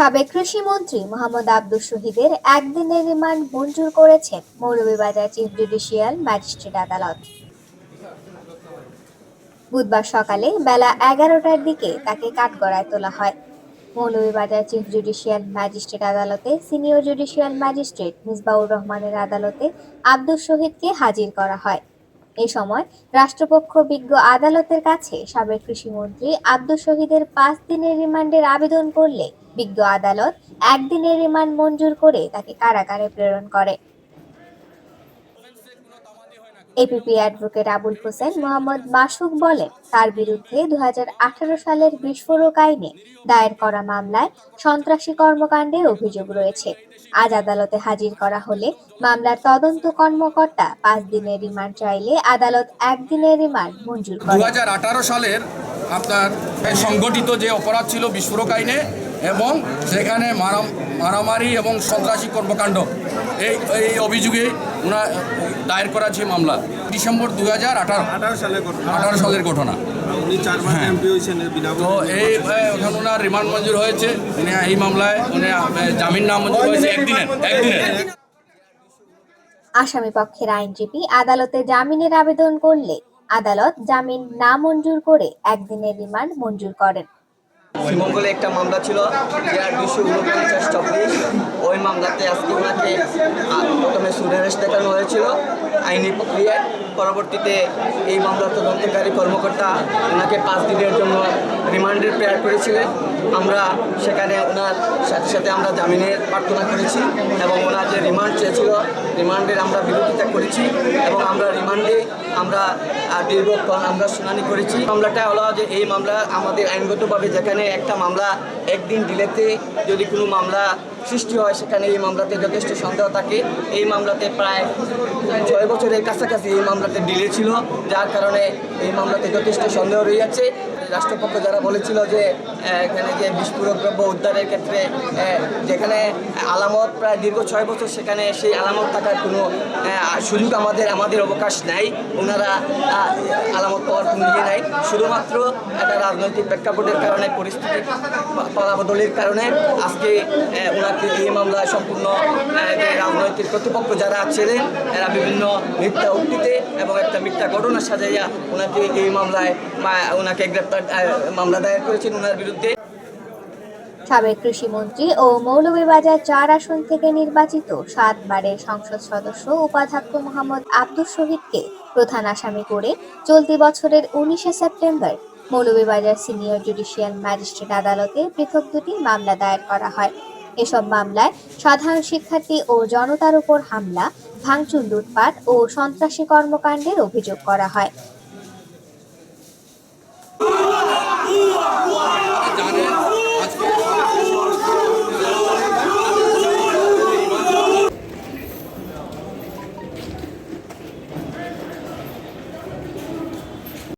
সাবেক কৃষিমন্ত্রী মোহাম্মদ আব্দুল শহীদের একদিনের রিমান্ড মঞ্জুর করেছেন মৌলভীবাজার চিফ জুডিশিয়াল ম্যাজিস্ট্রেট আদালত। বুধবার সকালে বেলা এগারোটার দিকে তাকে কাঠগড়ায় তোলা হয়। মৌলভীবাজার চিফ জুডিশিয়াল ম্যাজিস্ট্রেট আদালতে সিনিয়র জুডিশিয়াল ম্যাজিস্ট্রেট মিসবাউর রহমানের আদালতে আব্দুল শহীদকে হাজির করা হয়। এ সময় রাষ্ট্রপক্ষ বিজ্ঞ আদালতের কাছে সাবেক কৃষিমন্ত্রী আব্দুল শহীদের পাঁচ দিনের রিমান্ডের আবেদন করলে বিজ্ঞ আদালত একদিনের রিমান্ড মঞ্জুর করে তাকে কারাগারে প্রেরণ করে। এপিপি অ্যাডভোকেট আবুল হোসেন মোহাম্মদ মাসুক বলেন, তার বিরুদ্ধে দু সালের বিস্ফোরক আইনে দায়ের করা মামলায় সন্ত্রাসী কর্মকাণ্ডের অভিযোগ রয়েছে। আজ আদালতে হাজির করা হলে মামলার তদন্ত কর্মকর্তা পাঁচ দিনের রিমান্ড চাইলে আদালত একদিনের রিমান্ড মঞ্জুর করে দু সালের আপনার সংগঠিত যে অপরাধ ছিল বিস্ফোরক আইনে এবং সেখানে মারাম- মারামারি এবং সন্ত্রাসী কর্মকাণ্ড। এই এই অভিযোগে ওনার দায়ের করা যে মামলা ডিসেম্বর দু হাজার আঠারো আঠারো সালের ঘটনা। হ্যাঁ। তো এই এ, ওখানে ওনার রিমান্ড মঞ্জুর হয়েছে। উনি এই মামলায় উনি জামিন না মঞ্জুর হয়েছে একদিনের একদিনের। আসামি পক্ষের আইনজীবী আদালতে জামিনের আবেদন করলে আদালত জামিন না মঞ্জুর করে একদিনের রিমান্ড মঞ্জুর করেন। শ্রীমঙ্গলে একটা মামলা ছিল যে আর দুশো উনপঞ্চাশ চব্বিশ। ওই মামলাতে আজকে ওনাকে সুরেশ দেখানো হয়েছিল। আইনি প্রক্রিয়ায় পরবর্তীতে এই মামলার তদন্তকারী কর্মকর্তা ওনাকে পাঁচ দিনের জন্য রিমান্ডের প্রেয়ার করেছিলেন। আমরা সেখানে ওনার সাথে সাথে আমরা জামিনের প্রার্থনা করেছি এবং ওনার যে রিমান্ড চেয়েছিল, রিমান্ডের আমরা বিরোধিতা করেছি এবং আমরা রিমান্ডে আমরা দীর্ঘক্ষণ আমরা শুনানি করেছি। মামলাটা হলো যে এই মামলা আমাদের আইনগতভাবে যেখানে একটা মামলা একদিন ডিলেতে যদি কোনো মামলা সৃষ্টি হয়, সেখানে এই মামলাতে যথেষ্ট সন্দেহ থাকে। এই মামলাতে প্রায় ছয় বছরের কাছাকাছি এই মামলাতে ডিলে ছিল, যার কারণে এই মামলাতে যথেষ্ট সন্দেহ রয়েছে। রাষ্ট্রপক্ষ যারা বলেছিল যে এখানে যে বিস্ফোরক দ্রব্য উদ্ধারের ক্ষেত্রে যেখানে আলামত প্রায় দীর্ঘ ছয় বছর সেখানে সেই আলামত থাকার কোনো সুযোগ আমাদের আমাদের অবকাশ নাই। ওনারা আলামত পাওয়ার কোনো ইয়ে নাই। শুধুমাত্র একটা রাজনৈতিক প্রেক্ষাপটের কারণে, পরিস্থিতি পলাবদলের কারণে আজকে ওনাকে এই মামলায় সম্পূর্ণ রাজনৈতিক কর্তৃপক্ষ যারা ছিলেন, এরা বিভিন্ন মিথ্যা উক্তিতে এবং একটা মিথ্যা ঘটনা সাজাইয়া ওনাকে এই মামলায় ওনাকে গ্রেপ্তার মামলা দায়ের করেছেন। ওনার বিরুদ্ধে সাবেক কৃষিমন্ত্রী ও মৌলভীবাজার চার আসন থেকে নির্বাচিত সাতবারের সংসদ সদস্য উপাধ্যক্ষ মোহাম্মদ আব্দুল শহীদকে প্রধান আসামি করে চলতি বছরের উনিশে September Moulvibazar senior judicial magistrate আদালতে পৃথক দুটি মামলা দায়ের করা হয়। এসব মামলায় সাধারণ শিক্ষার্থী ও জনতার উপর হামলা, ভাঙচুর, লুটপাট ও সন্ত্রাসী কর্মকাণ্ডের অভিযোগ করা হয়।